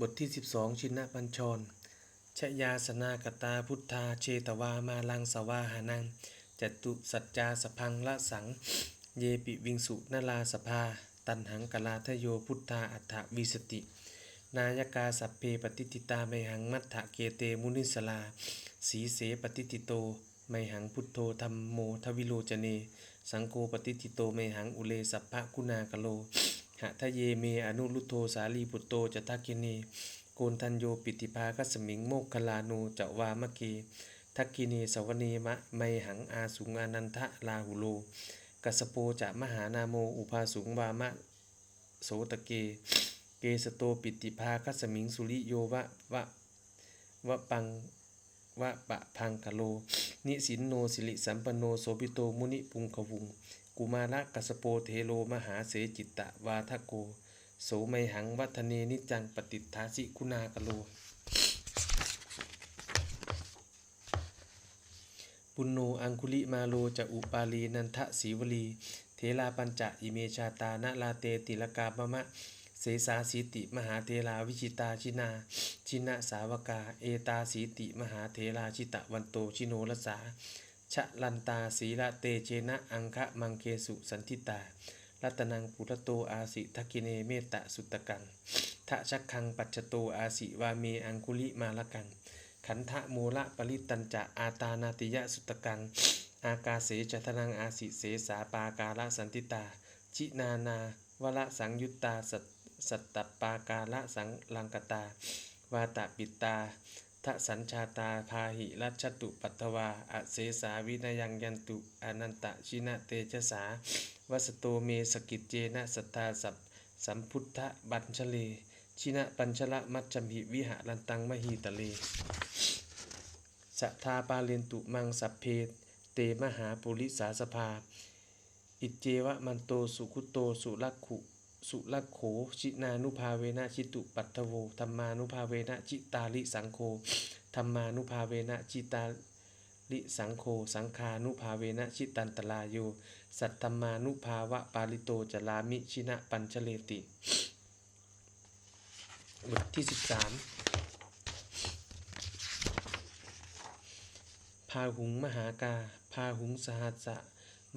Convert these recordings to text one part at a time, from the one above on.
บทที่ 12 ชินปัญชรชยาสนากตาพุทธาเชตวามาลังสวาหานังจตุสัจจาสพังละสัง เยปิวิงสุนลาสภา ตันหังกลาทโยพุทธาอัฏฐวิสติ นายกาสัพเพปฏิติตาไมหังมัทธะเกเตมุนิสลา สีเสปฏิติโตไมหังพุทโธธรรมโมทวิโลจเน สังโฆปฏิติโตไมหังอุเลสัพพะคุณากโล หะทะเยเมอนุรุโธสาลีปุตโตจทักกินีโกนทันโยปิติภาคัสมิงโมกขลาโนจวามะเกทักกินีสวเนมะไมหังอาสุงานันทะลาหุโลกัสโปจะมหานาโมอุภาสุงวามะโสตเก เกสโตปิติภาคัสมิงสุริโยวะวะวะปังวะปะพังกะโล นิสินโนสิริสัมปันโนโสปิโตมุนิปุงขวุง กุมาระกัสโปเทโลมหาเสจิตตะวาทโก โสไมหังวัฒเนนิจังปฏิทาสิคุณากโล ปุณโนอังคุลิมาโลจะอุปาลีนันทะสีวลี เทลาปัญจะอิเมชาตานาลาเตติลกาบมะเสสาสีติมหาเทลาวิชิตาชินา ชินะสาวกา เอตาสีติมหาเทลาชิตะวันโตชิโนรสา ชะลันตาสีละเตเจนะอังคะมังเคสุสันทิตา รัตนังปุระโตอาสิทักกิเนเมตตะสุตกังทะชักคังปัจจโตอาสิวาเมอังคุลิมาละกัง ขันธะโมละปริตันจะอาตานาติยะสุตตกัง อากาเสจทนังอาสิเสสาปาการะสันติตา ชินานาวละสังยุตตาสัตสัตตปาการะสังลังกตา วาตะปิตา ทะสัญชาตาพาหิรัชตุปัตวาอเสสาวินยังยันตุอนันตชินะเตชะสาวัสโตเมสกิจเจนะสัทธาสัพสัมพุทธบัญชเล ชินะปัญชละมัจจมิวิหารันตังมหีตะเลสัทธาปาเลนตุมังสัพเพเตมหาปุริสาสภา อิจเจวะมันโตสุคุโตสุลักขุ สุลักโขชินานุภาเวนะชิตุปัตถโวธรรมานุภาเวนะจิตาลิสังโฆธรรมานุภาเวนะจิตาลิสังโฆสังคานุภาเวนะชิตันตลาโยสัตธรรมานุภาวะปาลิโตจลามิชินะปัญชเลติบทที่ 13 พาหุงมหากา พาหุงสหัสสะ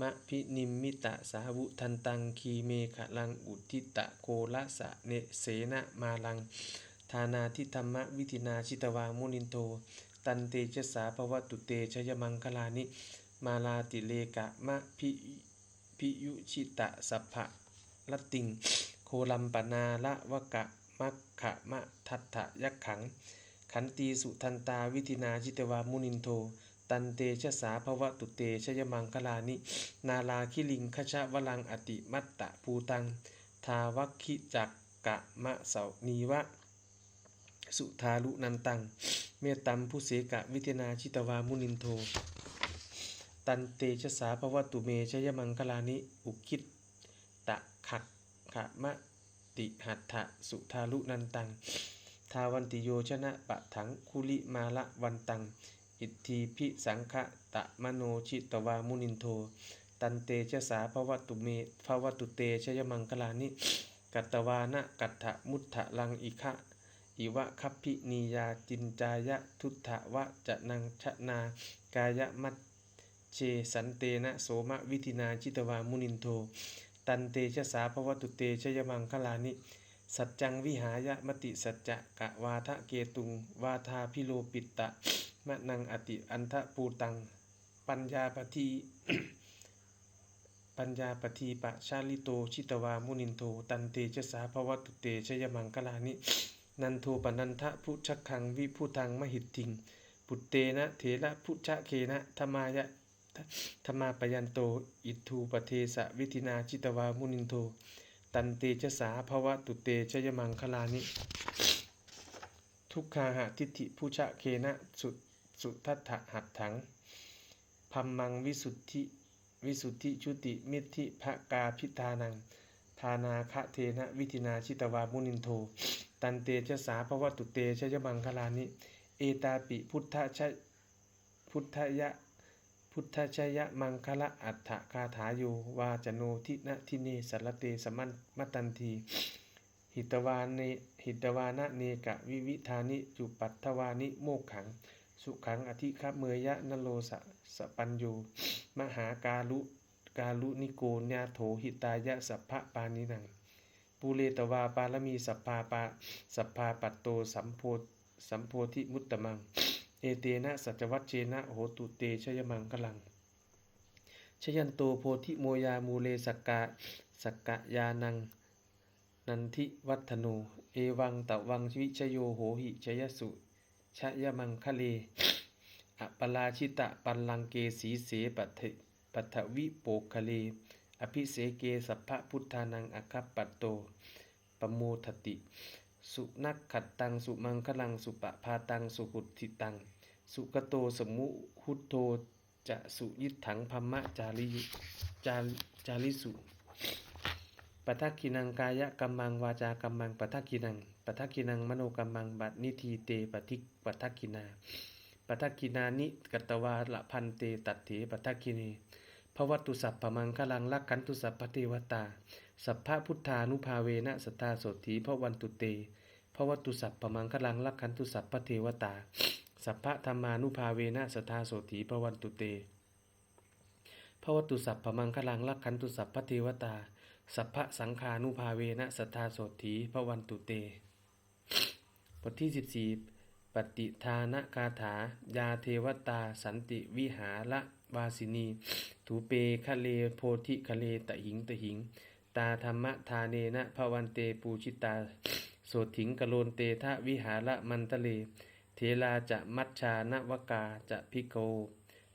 มะพินิมมิตะสาวุทันตังคีเมขะลังอุทิตะโกละสะเนเสนะมาลังทานาทิธรรมวิธินาชิตวามุนินโท ตันเตชะสาภวตุเตชยมังคลานิ มาลาติเลกะมะพิพิยุชิตะสัพพะละติง โคลัมปนาละวะกะมัคขะมะทัตถะยักขัง ขันตีสุทันตาวิธินาชิตวามุนินโท ตันเตชะสาภวตุเตชยมังคลานิ นาลาคิลิงคชะวลังอติมัตตะภูตัง ทาวัคคิจักกะมะเสานีวะ สุทาลุนันตัง เมตตัมผู้เสกะวิทนาชิตวามุนินโท ตันเตชะสาภวตุเมชยมังคลานิ อุคิตตะขักขะมะติหัตถะสุทาลุนันตัง ทาวันติโยชนะปะถังคุลิมาละวันตัง อิทธีพิสังคะตะมโนชิตวามุนินโท ตันเตชะสาภวตุเมภวตุเตชยมังคลานิ กัตตวานะกัตถะมุตถะลังอิคะ อิวะคัพพินียาจินจายะทุตถะวะจะนังชนากายะมัจเชสันเตนะโสมะวิธินาจิตวามุนินโท ตันเตชะสาภวตุเตชยมังคลานิสัจจังวิหายะมติสัจจะกะวาทะเกตุง วาทาพิโลปิตตะ มะนังอติอันทะปูตัง ปัญญาปทีปัญญาปทีปะชาลิโตชิตวามุนินโทตันเตชะสาภวตุเตชยมังคลานิ นันโทปนันทะพุชักขังวิพุทังมหิตติง ปุตเตนะเถระพุชะเคนะธรรมายะธรรมาปยันโต อิทูปเทสะวิธินาจิตวามุนินโท ตันเตชะสาภวตุเตชยมังคลานิ ทุกขาหะทิฏฐิพุชะเคนะสุ สุทัตถะหัตถังพัมมังวิสุทธิวิสุทธิชุติมิทธิภกาพิธานังทานาคะเทนะวิธินาชิตวามุนินโท ตันเตชะสาภวตุเตชะยมังคลานิ เอตาปิพุทธชะพุทธยะพุทธชยะมังคละอัฏฐคาถาโยวาจโนทินะทิเนสรเตสมันมตันทีหิตวาเนหิตวานะเนกะวิวิธานิจุปัตถวานิโมกขัง สุขังอธิคเมยะนโลสะสะปัญโยมหากาลุกาลุนิโกญาโถหิตายะสัพพะปานินังปูเรตวาปารมีสัพพาปาสัพพาปัตโตสัมโพสัมโพธิมุตตมัง เอเตนะสัจวัชเชนะโหตุเตชยมังกลัง ชยันโตโพธิโมยามูเลสกกะสกกะยานัง นันทิวัฒโน เอวังตะวังวิชโยโหหิชยสุ ชยมังคะเลอปราชิตะปัลลังเกสีเสปัทปัทวิโปคะเลอภิเสเกสัพพะพุทธานังอคัปปัตโตปโมทติ สุนักขัดตังสุมังคลังสุปะพาตังสุหุติตัง สุกโตสมุหุโตจะสุยิตถังพัมมะจาริยุจาจาริสุ ปัทักขินังกายกัมมังวาจากัมมังปัทักขินังปัทักขินังมโนกัมมังบัดนิทีเตปทิกปทักขินาปัทักขินานิกตวาละพันเตตัดเถปัทักขินีภวัตุสัพพมังคลังลักขันตุสัพพเทวตา สัพพะพุทธานุภาเวนะสตตาโสถีพระวันตุเตภวัตุสัพพมังคลังลักขันตุสัพพเทวตา สัพพะธรรมานุภาเวนะสตตาโสถีพระวันตุเตภวตุสัพพมังคลังลักขันตุสัพพเทวตา สัพพะสังขานุภาเวนะสัทธาโสถีพระวันตุเต บทที่ 14 ปฏิทานคาถา ยาเทวตาสันติวิหาระวาสินี ถูเปคะเลโพธิคะเลตะหิงตะหิง ตาธรรมทาเนนะภวันเตปูชิตา โสถิงกโลนเตทะวิหาระมันตะเล เทลาจะมัชชานวกาจะพิโก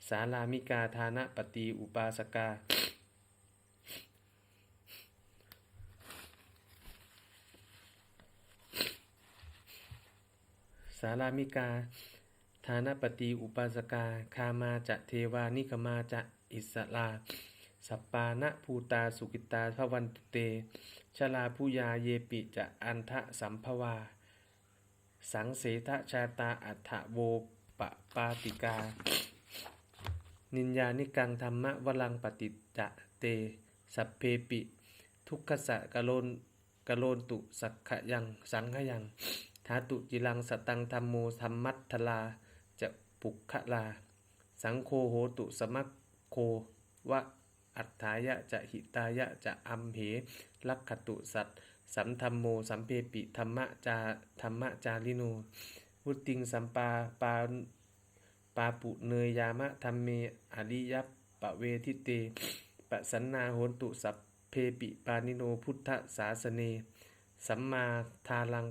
สาลามิกาทานะปฏิอุปาสกา สารามิกา ฐานปฏิอุปาสกา คามาจะเทวานิกมาจะอิสลาสัปปานะภูตาสุกิตาพวันตุเต ชลาผูยาเยปิจะอันทะสัมภวา สังเสทะชาตาอัฏฐโวปปาติกา นินยานิกังธรรมะวลังปฏิจจะเต สัพเพปิ ทุกขสะกะโลนกะโลนตุสักขะยัง สังขยัง ธาตุจิลังสตังธรรมโมธรรมัตทลา จะปุขลา สังโฆโหตุสมัคโควะอัฏฐายะจะหิตายะจะอัมเหลักขตุสัตสัมธรรมโมสัมเพปิธรรมะจาธรรมะจาริโนวุติงสัมปาปาปาปุเนยยามะธรรมเมอริยัปปะเวทิเตปะสันนาโหตุสัพเพปิปานิโนพุทธศาสเน สัมมาทาลัง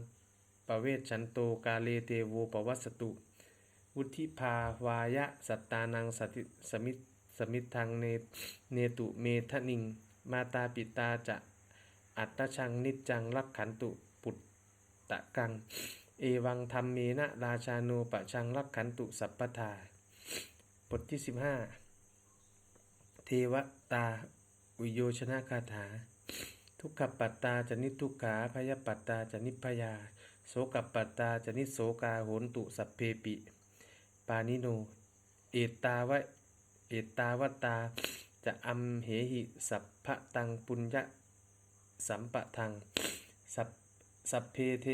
ปเวชชันโตกาเลเตโวปวัสตุ วุธิภาวายะสัตตานังสติสมิตสมิทังเนเนตุเมทะนิง มาตาปิตาจะอัตตชังนิจจังรักขันตุปุตตะกัง เอวังธรรมเมนะราชาโนปะชังรักขันตุสัพพทาบทที่ 15 เทวตาวิโยชนะคาถา ทุกขปัตตาจะนิทุกขาพยปัตตาจะนิพยา โสกัปปัตตาจนิโสกาโหนตุสัพเพปิ ปานิโน เอตาวะเอตาวตา จะอัมเหหิสัพพะตังปุญญะสัมปะทัง สัพสัพเพเท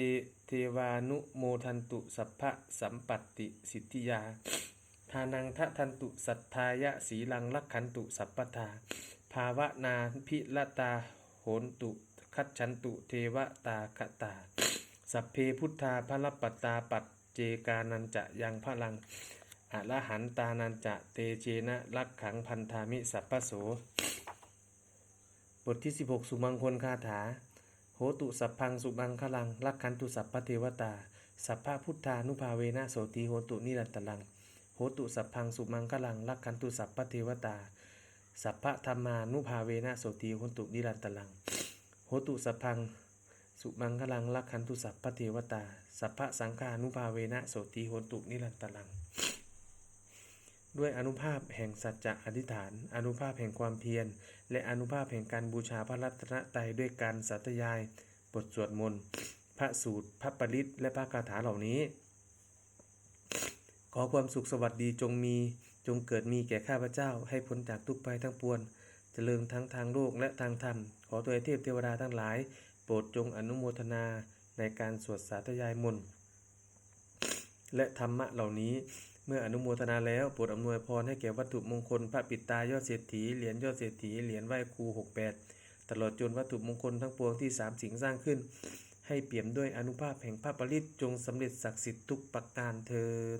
เทวานุโมทันตุสัพพะสัมปัตติสิทธิยาทานังทะทันตุสัทธายะสีลังลักขันตุสัพพทา ภาวนาพิลตาโหนตุคัจฉันตุเทวตาคตา สัพเพพุทธาพระปัตตาปัจเจกานันจะยังพลังอรหันตานันจะเตเจนะลักขังพันธามิสัพพโส บทที่ 16 สุมังคลคาถา โหตุสัพพังสุมังคลังลักขันตุสัพพเทวตา สัพพะพุทธานุภาเวนะโสติโหตุนิรันตลัง โหตุสัพพังสุมังคลังลักขันตุสัพพเทวตา สัพพะธรรมานุภาเวนะโสติโหตุนิรันตลัง โหตุสัพพัง สุมังคลังลักขันตุสัพพเทวตา สัพพะสังฆานุภาเวนะโสติโหตุนิรันตลัง ด้วยอนุภาพแห่งสัจจะอธิษฐาน อนุภาพแห่งความเพียร และอนุภาพแห่งการบูชาพระรัตนตรัยด้วยการสัตยาย บทสวดมนต์ พระสูตร พระปริตและพระคาถาเหล่านี้ ขอความสุขสวัสดีจงมีจงเกิดมีแก่ข้าพเจ้า ให้พ้นจากทุกภัยทั้งปวงเจริญทั้งทางโลกและทางธรรม ขอตัวเทพเทวดาทั้งหลาย โปรดจงอนุโมทนาในการสวดสาธยายมนต์และธรรมะเหล่านี้เมื่ออนุโมทนาแล้วโปรดอำนวยพรให้แก่วัตถุมงคล พระปิดตายอดเศรษฐีเหรียญยอดเศรษฐีเหรียญไหว้ครู68 ตลอดจนวัตถุมงคลทั้งปวงที่สามสิ่งสร้างขึ้น ให้เปี่ยมด้วยอนุภาพแห่งพระปริตจงสำเร็จศักดิ์สิทธิ์ทุกประการเทิน